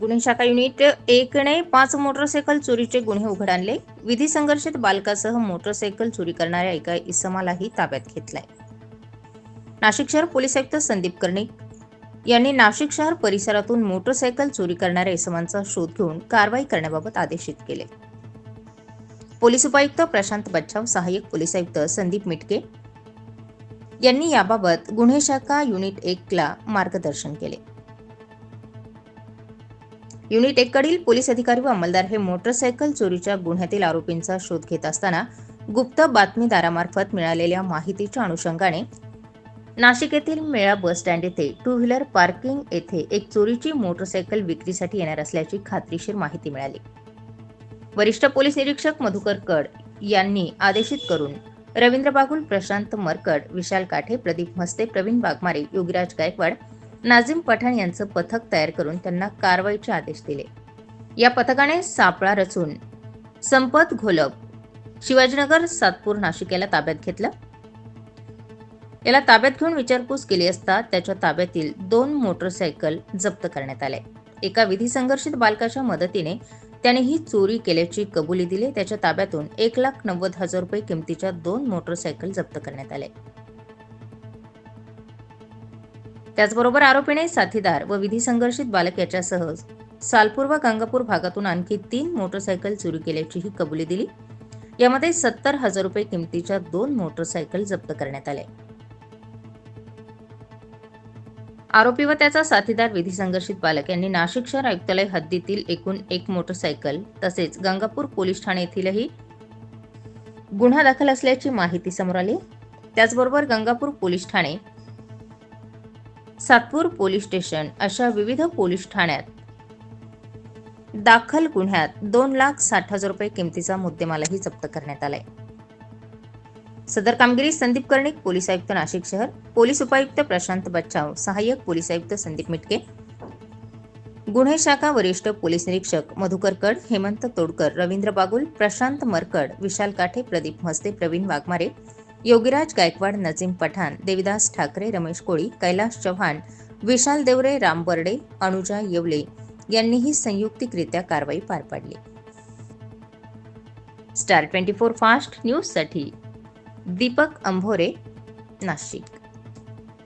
गुन्हे शाखा युनिट एकने पाच मोटरसायकल चोरीचे गुन्हे उघड आणले. विधी संघर्षित बालकासह मोटरसायकल चोरी करणाऱ्या एका इसमालाही ताब्यात घेतलाय. नाशिक शहर पोलीस आयुक्त संदीप कर्णिक यांनी नाशिक शहर परिसरातून मोटरसायकल चोरी करणाऱ्या इसमांचा शोध घेऊन कारवाई करण्याबाबत आदेशित केले. पोलीस उपायुक्त प्रशांत बच्छाव सहाय्यक पोलीस आयुक्त संदीप मिटके यांनी याबाबत गुन्हे शाखा युनिट एकला मार्गदर्शन केले. युनिट एक कडील पोलीस अधिकारी व अंमलदार हे मोटरसायकल चोरीच्या गुन्ह्यातील आरोपींचा शोध घेत असताना गुप्त बातमीदारामार्फत मिळालेल्या माहितीच्या अनुषंगाने नाशिक येथील मेळा बस स्टँड येथे टू व्हीलर पार्किंग येथे एक चोरीची मोटरसायकल विक्रीसाठी येणार असल्याची खात्रीशीर माहिती मिळाली. वरिष्ठ पोलीस निरीक्षक मधुकर कड यांनी आदेशित करून रवींद्र बागुल प्रशांत मरकड विशाल काठे प्रदीप मस्ते प्रवीण वाघमारे योगीराज गायकवाड नाझीम पठाण यांचं पथक तयार करून त्यांना कारवाईचे आदेश दिले. या पथकाने सापळा रचून संपत घोलप शिवाजीनगर सातपूर नाशिक याला ताब्यात घेतलं. याला ताब्यात घेऊन विचारपूस केली असता त्याच्या ताब्यातील दोन मोटरसायकल जप्त करण्यात आले. एका विधी संघर्षित बालकाच्या मदतीने त्याने ही चोरी केल्याची कबुली दिली. त्याच्या ताब्यातून एक लाख नव्वद हजार रुपये किमतीच्या दोन मोटरसायकल जप्त करण्यात आल्या त्याचबरोबर आरोपीने साथीदार व विधी संघर्षित बालक याच्यासह सालपूर व गंगापूर भागातून आणखी तीन मोटरसायकल चोरी केल्याचीही कबुली दिली. यामध्ये सत्तर हजार रुपये किमतीच्या दोन मोटरसायकल जप्त करण्यात आल्या आरोपी व त्याचा साथीदार विधी संघर्षित बालक यांनी नाशिक शहर आयुक्तालय हद्दीतील एकूण एक मोटरसायकल तसेच गंगापूर पोलीस ठाणे येथीलही गुन्हा दाखल असल्याची माहिती समोर आली. त्याचबरोबर गंगापूर पोलीस ठाणे सातपूर पोलीस स्टेशन अशा विविध पोलीस ठाण्यात. दाखल गुन्ह्यात दोन लाख साठ हजार रुपये किमतीचा मुद्देमालही जप्त करण्यात आलाय. सदर कामगिरी संदीप कर्णिक पोलीस आयुक्त नाशिक शहर पोलीस उपायुक्त प्रशांत बच्चाव सहाय्यक पोलीस आयुक्त संदीप मिटके गुन्हे शाखा वरिष्ठ पोलीस निरीक्षक मधुकर कड हेमंत तोडकर रवींद्र बागुल प्रशांत मरकड विशाल काठे प्रदीप मस्ते प्रवीण वाघमारे योगीराज गायकवाड नजीम पठाण देविदास ठाकरे रमेश कोळी कैलास चव्हाण विशाल देवरे राम बर्डे अनुजा येवले यांनीही संयुक्तिकरित्या कारवाई पार पाडली. स्टार ट्वेंटी फोर फास्ट न्यूजसाठी दीपक अंभोरे नाशिक.